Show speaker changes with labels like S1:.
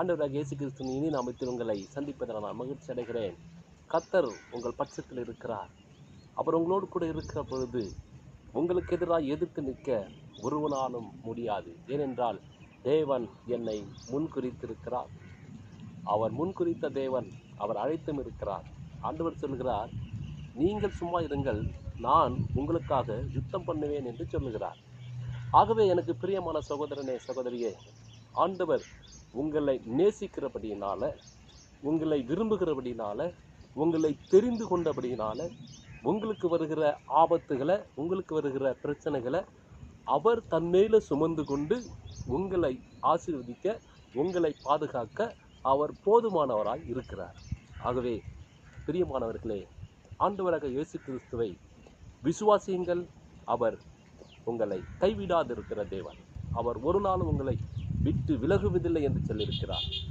S1: ஆண்டவராக இயேசு கிறிஸ்துவின் இனி நாமத்தில் உங்களை சந்திப்பதில் நான் மகிழ்ச்சி அடைகிறேன். கத்தர் உங்கள் பட்சத்தில் இருக்கிறார். அவர் உங்களோடு கூட இருக்கிற பொழுது உங்களுக்கு எதிராக எதிர்த்து நிற்க ஒருவனாலும் முடியாது. ஏனென்றால் தேவன் என்னை முன்குறித்திருக்கிறார். அவர் முன்குறித்த தேவன் அவர் அழைத்தும் இருக்கிறார். ஆண்டவர் சொல்கிறார் நீங்கள் சும்மா இருங்கள் நான் உங்களுக்காக யுத்தம் பண்ணுவேன் என்று சொல்லுகிறார். ஆகவே எனக்கு பிரியமான சகோதரனே சகோதரியே ஆண்டவர் உங்களை நேசிக்கிறபடியினால் உங்களை விரும்புகிறபடினால உங்களை தெரிந்து கொண்டபடியினால் உங்களுக்கு வருகிற ஆபத்துகளை உங்களுக்கு வருகிற பிரச்சனைகளை அவர் தன்மேல சுமந்து கொண்டு உங்களை ஆசீர்வதிக்க உங்களை பாதுகாக்க அவர் போதுமானவராய் இருக்கிறார். ஆகவே பிரியமானவர்களே ஆண்டவராக இயேசு கிறிஸ்துவை விசுவாசியுங்கள். அவர் உங்களை கைவிடாதிருக்கிற தேவன். அவர் ஒரு நாளும் உங்களை விட்டு விலகுவதில்லை என்று சொல்லியிருக்கிறார்.